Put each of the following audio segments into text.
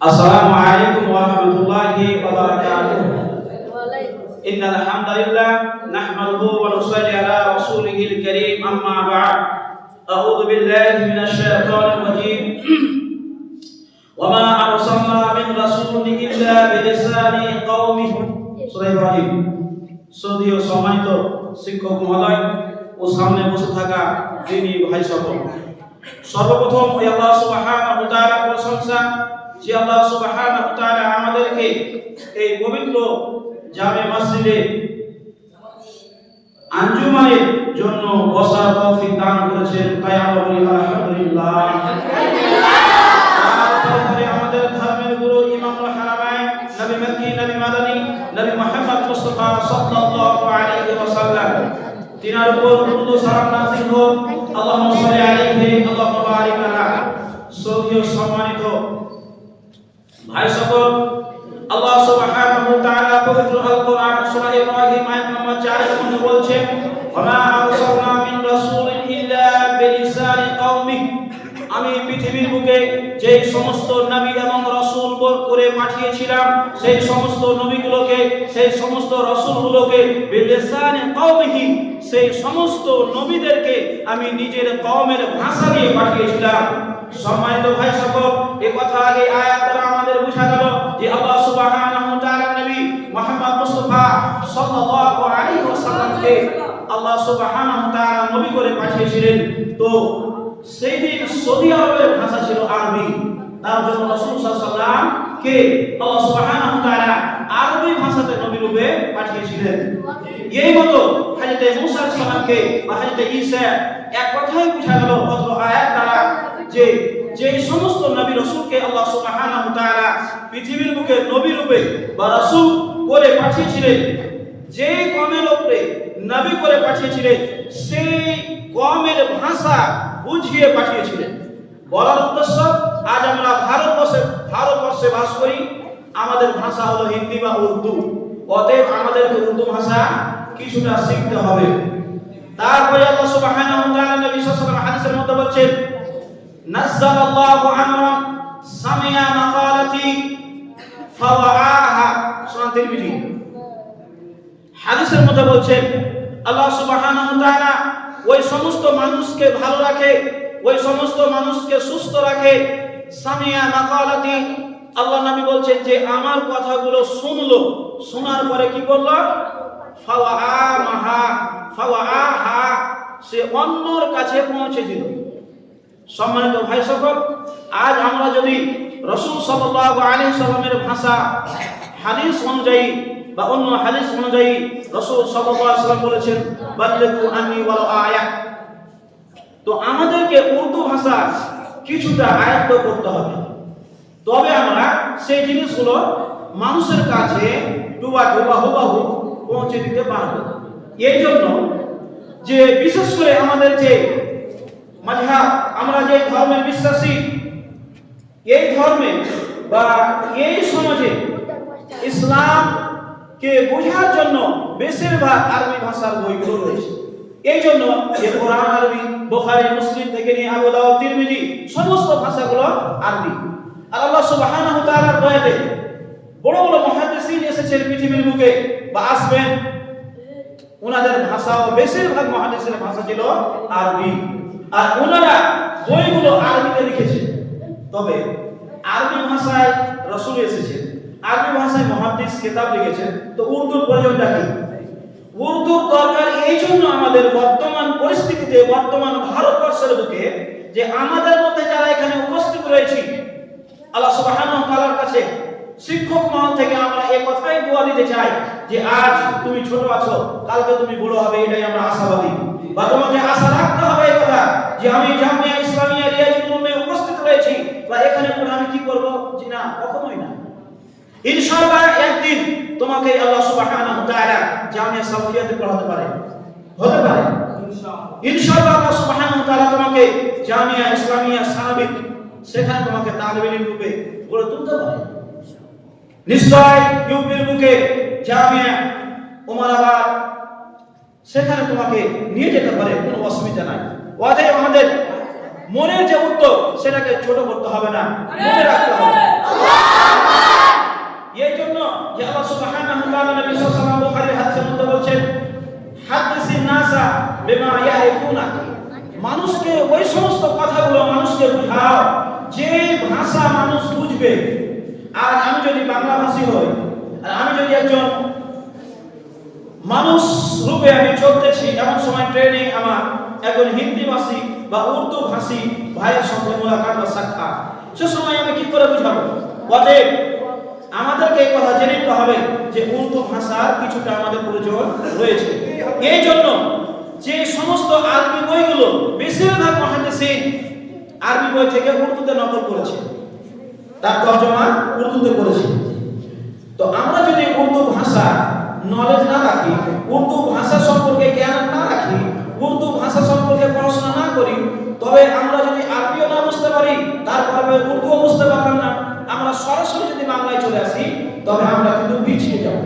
السلام عليكم ورحمة الله وبركاته إن الحمد لله نحمده ونصلي على رسوله الكريم أما بعد أعوذ بالله من الشيطان الرجيم وما أرسلنا من رسول إلا بلسان قومه سورة إبراهيم সৌদীয় সম্মানিত শিক্ষক মহোদয় ও সামনে বসে থাকা দিনী ভাই সকল সর্বপ্রথম ওই আল্লাহ সুবহানাহু ওয়া তাআলার প্রশংসা যে আল্লাহ সুবহানাহু তাআলা আমাদেরকে এই পবিত্র জামে মসজিদে আঞ্জুমানের জন্য বসার তৌফিক দান করেছেন, তাই আমরা আলহামদুলিল্লাহ। আমাদের ধর্মের গুরু ইমামুল হারামাইন নবী মক্কি, নবী মাদানী, নবী মুহাম্মদ মুস্তাফা সাল্লাল্লাহু আলাইহি ওয়াসাল্লাম, তিনার উপর সম্মানিত ভাই সকল, আল্লাহ সুবহানাহু ওয়া তাআলা পবিত্র আল কোরআন সূরা ইব্রাহিম আয়াত নম্বর 4 এর মধ্যে বলছেন ওয়া আরসালনা মিন রাসূলিন ইল্লা বিলিসানি কওমি আমি পৃথিবীর বুকে যে সমস্ত নবী এবং রাসূল করে পাঠিয়েছিলাম, সেই সমস্ত নবীগুলোকে, সেই সমস্ত রাসূলগুলোকে বিলিসানি কওমিহি, সেই সমস্ত নবীদেরকে আমি নিজের কওমের ভাষা দিয়ে পাঠিয়েছিলাম। সম্মানিত ভাই সকল এই কথা আগে আয়াত সুবহানাহু তাআলা নবী করে পাঠিয়েছিলেন। তো সেই দিন সৌদি আরবের ভাষা ছিল আরবি। তার জন্য রাসূল সাল্লাল্লাহু কে? আল্লাহ সুবহানাহু তাআলা আরবি ভাষাতে নবী রূপে পাঠিয়েছিলেন। এই মতো হযরত মুসা সালামকে বা হযরত ঈসা এক কথাই বোঝা গেল অত্র আয়াত দ্বারা যে যে সমস্ত নবী রাসূলকে আল্লাহ সুবহানাহু তাআলা পৃথিবীর বুকে নবী রূপে বা রাসূল করে পাঠিয়েছিলেন, যে কমের উপরে নবী করে পাঠিয়েছিলেন, সেই কমের ভাষা বুঝিয়ে পাঠিয়েছিলেন। বলার উদ্দেশ্য, আজ আমরা ভারতবর্ষে ভারতবর্ষে বাস করি। আমাদের ভাষা হলো হিন্দি বা উর্দু। অতএব আমাদেরকে উর্দু ভাষা কিছুটা শিখতে হবে। তারপরে আল্লাহ সুবহানাহু ওয়া তাআলা নবী সাল্লাল্লাহু আলাইহি হাদিসের মধ্যে বলছেন নাযাল আল্লাহু আমরান সামিয়া মাকালাতি ফাওয়াআহা। সুনান তিরমিজি। হাদিসের মধ্যে বলছেন আল্লাহ তাআলা ওই সমস্ত মানুষকে ভালো রাখে, ওই সমস্ত মানুষকে সুস্থ রাখে। সামিয়া মাকালাতি, আল্লাহ নবী বলছেন যে, আমার কথাগুলো শুনলো, শোনার পরে কি করল? সে অন্যর কাছে পৌঁছে দিল। সম্মানিত ভাই সকল, আজ আমরা যদি রসুল সাল্লাল্লাহু আলাইহি সাল্লামের ভাষা, হাদিস অনুযায়ী বা অন্য হাদিস অনুযায়ী রসুল সাল্লাম বলেছেন, বাল্লিগু আন্নি ওয়ালাউ আয়া। তো আমাদেরকে উর্দু ভাষা কিছুটা আয়ত্ত করতে হবে। তবে আমরা সেই জিনিসগুলো মানুষের কাছে ডুবা ডুবা হুবাহু পৌঁছে দিতে পারব। এই জন্য যে বিশেষ করে আমাদের যে মাঝহাব আমরা যে ধর্মের বিশ্বাসী, এই ধর্মে বা এই সমাজে ইসলামকে বোঝার জন্য বেশিরভাগ আরবি ভাষার বইগুলো রয়েছে। এই জন্য যে কোরআন, আরবি, বোখারি, মুসলিম থেকে নিয়ে আবু দাউদ, তিরমিজি, সমস্ত ভাষাগুলো আরবি। আর আল্লাহ সুবহানাহু তাআলার দয়াতে বড় বড় মুহাদ্দিসিন এসেছেন পৃথিবীর বুকে বা আসবেন। ওনাদের ভাষাও বেশিরভাগ মহাদেশের ভাষা ছিল আরবি। আর ওনারা বইগুলো আরবিতে লিখেছেন তবে আরবি ভাষায় রসুল এসেছেন। আরবি ভাষায় মহাদিস কিতাব লিখেছেন, তো উর্দুর প্রয়োজনটা কি? উর্দুর দরকার এই জন্য আমাদের বর্তমান পরিস্থিতিতে, বর্তমান ভারতবর্ষের বুকে যে আমাদের মধ্যে যারা এখানে উপস্থিত রয়েছি, আল্লাহ সুবহানাহু তাআলার কাছে শিক্ষক মহল থেকে আমরা এই কথাই দোয়া দিতে চাই যে আজ তুমি ছোট আছো, কালকে তুমি বড় হবে, এটাই আমরা আশাবাদী। বা তোমাকে আশা রাখতে হবে এই কথা যে আমি জামিয়া ইসলামিয়া রিয়াজুল উলুমে উপস্থিত রয়েছি, বা এখানে পড়ে আমি কি করব? যে না কখনোই না ইনশাআল্লাহ একদিন তোমাকে আল্লাহ সুবহানাহু তাআলা জামিয়া সালফিয়াতে পড়াতে পারে। হতে পারে। ইনশাআল্লাহ। আল্লাহ সুবহানাহু তাআলা তোমাকে জামিয়া ইসলামিয়া সানাবিক সেখানে তোমাকে তালিব রূপে গড়ে তুলতে পারে। নিশ্চয় ইউপির বুকে জামিয়া ওমরাবাদ সেখানে তোমাকে নিয়ে যেতে পারে কোনো অসুবিধা নাই। অতএব আমাদের মনের যে উত্তর সেটাকে ছোট করতে হবে না মনে রাখতে হবে। এই জন্য যে আল্লাহ সুবহানাহু ওয়া তাআলা নবী সাল্লাল্লাহু বুখারীর হাদিসের মধ্যে বলছেন হাদিসিন নাসা বিমা ইয়ারিফুনা। মানুষকে ওই সমস্ত কথাগুলো মানুষকে বুঝাও, যে ভাষা মানুষ বুঝবে। আর আমি যদি বাংলাভাষী হই, আর আমি যদি একজন মানুষ রূপে আমি চলতেছি, এমন সময় ট্রেনে আমার একজন হিন্দি ভাষী বা উর্দু ভাষী ভাইয়ের সঙ্গে মোলাকাত বা সাক্ষাৎ, সে সময় আমি কি করে বুঝাবো? অতএব আমাদেরকে এই কথা জেনে নিতে হবে যে উর্দু ভাষার কিছুটা আমাদের প্রয়োজন রয়েছে। এই জন্য যে সমস্ত আরবি বইগুলো বেশিরভাগ মহাদেশিন আরবি বই থেকে উর্দুতে নকল করেছে। তার তর্জমা উর্দুতে করেছে। তো আমরা যদি উর্দু ভাষা নলেজ না রাখি, উর্দু ভাষা সম্পর্কে জ্ঞান না রাখি, উর্দু ভাষা সম্পর্কে পড়াশোনা না করি, তবে আমরা যদি আরবিও না বুঝতে পারি তারপরে উর্দুও বুঝতে পারলাম না আমরা সরাসরি যদি বাংলায় চলে আসি তবে আমরা কিন্তু পিছিয়ে যাব।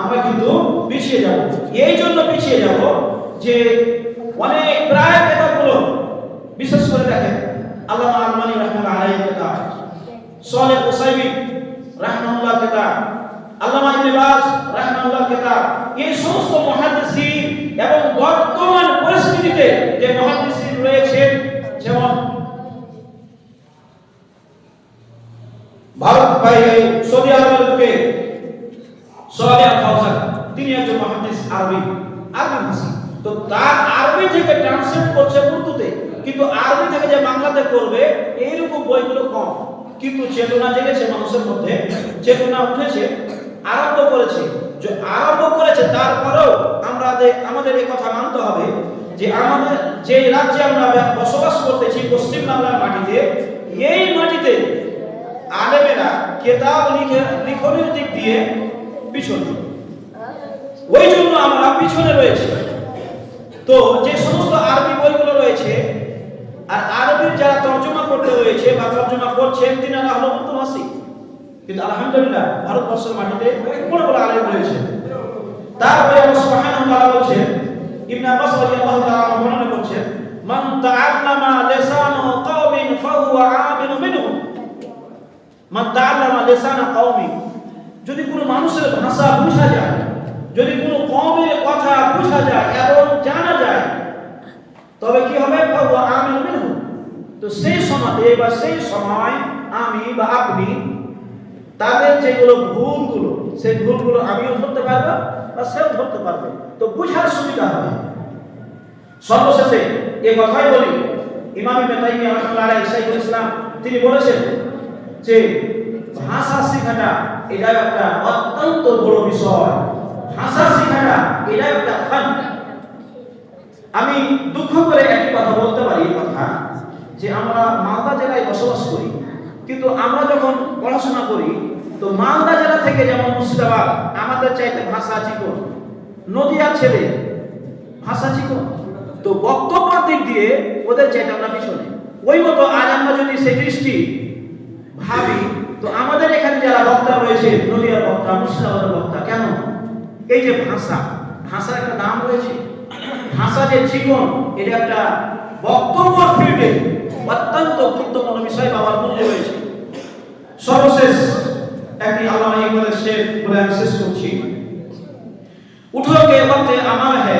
আমরা কিন্তু পিছিয়ে যাব। এই জন্য পিছিয়ে যাব যে অনেক প্রায় কেতাবগুলো বিশেষ করে দেখেন আল্লামা আলমানি রহমান আলাই কেতাব সোহেব ওসাইমি রাহমাহুল্লাহ কিতাব, আল্লামা ইবনে বাজ রাহমাহুল্লাহ কিতাব, এই সমস্ত মুহাদ্দিসিন এবং বর্তমান পরিস্থিতিতে যে মুহাদ্দিসিন রয়েছেন, যেমন ভারত ভাই সৌদি আরবের বুকে সোহেব ফাউজান তিনি একজন মুহাদ্দিস আরবি আরবি ভাষী তো তার আরবি থেকে ট্রান্সলেট করছে উর্দুতে, কিন্তু আরবি থেকে যে বাংলাতে করবে, এইরকম বইগুলো কম। কিন্তু চেতনা জেগেছে মানুষের মধ্যে, চেতনা উঠেছে, আরম্ভ করেছে। যে আরম্ভ করেছে, তারপরেও আমরা আমাদের এই কথা মানতে হবে, যে আমাদের যে রাজ্যে আমরা বসবাস করতেছি, পশ্চিম বাংলার মাটিতে, এই মাটিতে আলেমেরা কেতাব লিখে, লিখনের দিক দিয়ে পিছনে। ওই জন্য আমরা পিছনে রয়েছি। তো যে সমস্ত আরবি বইগুলো রয়েছে, আর আরবির যারা তর্জমা করতে রয়েছে বা তর্জমা করছেন, তিনারা হলো উর্দু ভাষী কিন্তু আলহামদুলিল্লাহ, ভারতবর্ষের মাটিতে অনেক বড় বড় আলেম রয়েছে। তারপরে আল্লাহ সুবহানাহু ওয়া ইবনে আব্বাস রাদিয়াল্লাহু তাআলা বর্ণনা করছেন, মান তাআল্লামা লিসানু কওমিন ফাহুয়া আমিনু মিনহুম। মান তাআল্লামা লিসানা যদি কোনো মানুষের ভাষা বোঝা যায় যদি কোনো কওমের কথা বোঝা যায় এবং জানা যায়, তবে কি হবে? মিনহুম তো সেই সমাজে বা সেই সময় আমি বা আপনি তাদের যেগুলো ভুলগুলো, সেই ভুলগুলো আমিও ধরতে পারব বা সেও ধরতে পারবে। তো বুঝার সুবিধা হবে। সর্বশেষে এ কথাই বলি, ইমামি তাইমিয়া রাহমাতুল্লাহ শাইখুল ইসলাম তিনি বলেছেন যে ভাষা শেখাটা এটা একটা অত্যন্ত বড় বিষয়। ভাষা শেখাটা এটা একটা ফান আমি দুঃখ করে একটি কথা বলতে পারি কথা, যে আমরা মালদা জেলায় বসবাস করি, কিন্তু আমরা যখন পড়াশোনা করি, তো মালদা জেলা থেকে যেমন মুর্শিদাবাদ, আমাদের চাইতে ভাষা চিকন নদিয়ার ছেলে ভাষা চিকন তো বক্তব্যের দিক দিয়ে ওদের চাইতে আমরা পিছনে। ওই মতো আজ আমরা যদি সেই দৃষ্টি ভাবি, তো আমাদের এখানে যারা বক্তা রয়েছে, নদিয়ার বক্তা, মুর্শিদাবাদের বক্তা, কেন? এই যে ভাষা ভাষার একটা দাম রয়েছে ভাষা যে জীবন এটা একটা বক্তব্য ফিল্ডে অত্যন্ত গুরুত্বপূর্ণ বিষয় বাবার মূল্য রয়েছে সর্বশেষ একটি আল্লামা ইকবালের শের বলে আমি শেষ করছি उठो के वक्त अमल है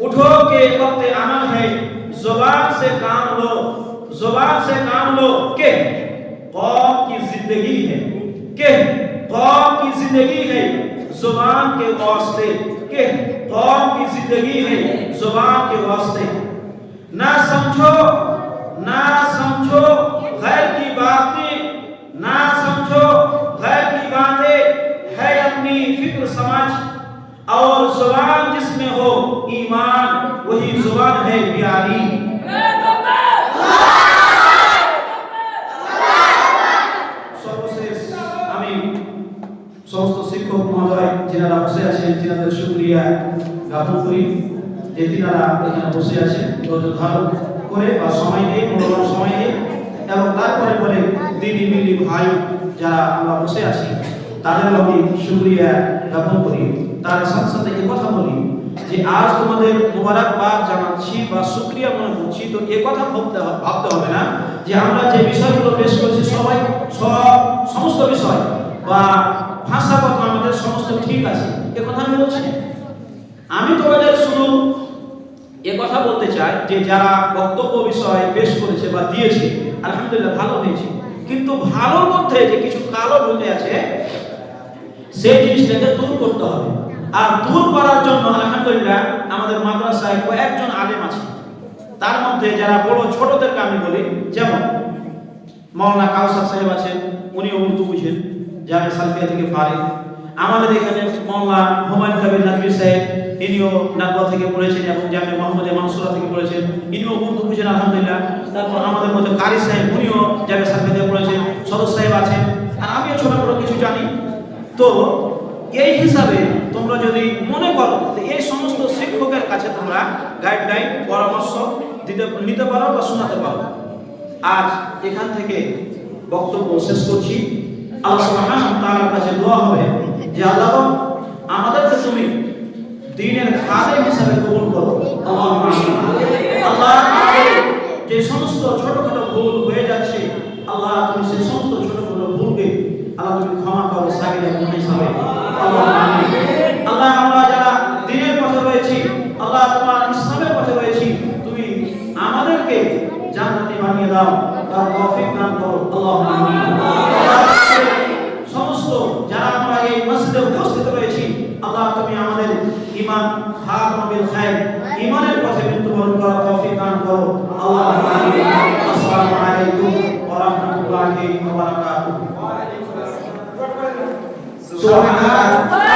उठो के वक्त अमल है जुबान से काम लो जुबान से काम लो के कौम की जिंदगी है के कौम की जिंदगी है ज़ुबान के वास्ते, के कौम की ज़िंदगी है, ज़ुबान के वास्ते। ना समझो ना समझो, गैर की बातें, ना যে এখানে বসে আছেন ধৈর্য করে বা সময় দিয়ে মূল্যবান সময় দিয়ে এবং তারপরে পরে দিদি, মিলি, ভাই যারা আমরা বসে আছি, তাদের আমি শুক্রিয়া জ্ঞাপন করি। তার সাথে সাথে কথা বলি যে আজ তোমাদের মোবারকবাদ জানাচ্ছি বা শুক্রিয়া মনে করছি। তো এ কথা ভাবতে ভাবতে হবে না যে আমরা যে বিষয়গুলো পেশ করছি সবাই সব সমস্ত বিষয় বা ভাষাগত আমাদের সমস্ত ঠিক আছে। এ কথা আমি বলছি। আমি তোমাদের শুধু যে যারা বক্তব্য বিষয় পেশ করেছে বা দিয়েছে, আলহামদুলিল্লাহ ভালো হয়েছে। কিন্তু ভালোর মধ্যে যে কিছু কালো ঢুকে আছে, সেই জিনিসটাকে দূর করতে হবে। আর দূর করার জন্য, আলহামদুলিল্লাহ, আমাদের মাদ্রাসায় কয়েকজন আলেম আছে। তার মধ্যে যারা বড় ছোটদেরকে আমি বলি, যেমন মৌলানা কাউসার সাহেব আছেন উনি উর্দু বুঝেন, যারা সালফিয়া থেকে ফারিক। আমাদের এখানে মৌলানা হুমায়ুন কবির নাকবি সাহেব ইনিও নাগবা থেকে পড়েছেন এবং জামে মোহাম্মদ মানসুরা থেকে পড়েছেন। ইনিও উর্দু বুঝেন, আলহামদুলিল্লাহ। তারপর আমাদের মধ্যে কারি সাহেব, উনিও জামে থেকে পড়েছেন সদস্য সাহেব আছেন। আর আমিও ছোট বড় কিছু জানি। তো এই হিসাবে তোমরা যদি মনে করো এই সমস্ত শিক্ষকের কাছে তোমরা গাইডলাইন পরামর্শ দিতে, নিতে পারো বা শোনাতে পারো। আজ এখান থেকে বক্তব্য শেষ করছি। আল্লাহ তাআলার কাছে দোয়া হবে যে, আল্লাহ আমাদেরকে তুমি দ্বীনের খাদেম হিসাবে কবুল করো। আল্লাহ যে সমস্ত ছোটখাটো ভুল হয়ে যাচ্ছে, আল্লাহ তুমি সেই সমস্ত ছোটখাটো ভুলকে আল্লাহ তুমি ক্ষমা করো সাকিরা গুণ হিসাবে। আল্লাহ আমরা যারা দিনের পথে রয়েছি, আল্লাহ তোমার ইসলামের পথে রয়েছি, তুমি আমাদেরকে জান্নাতি বানিয়ে দাও। তার তৌফিক দান করো। আল্লাহ সমস্ত, যারা আমরা এই মসজিদে উপস্থিত রয়েছি, আল্লাহ তুমি আমাদের ঈমান খাতম বিল খায়র ইমানের পথে মৃত্যুবরণ করার তৌফিক দান করো। আল্লাহ আসসালামু আলাইকুম ওয়া রাহমাতুল্লাহি ওয়া বারাকাতুহু। সুবহানাল্লাহ।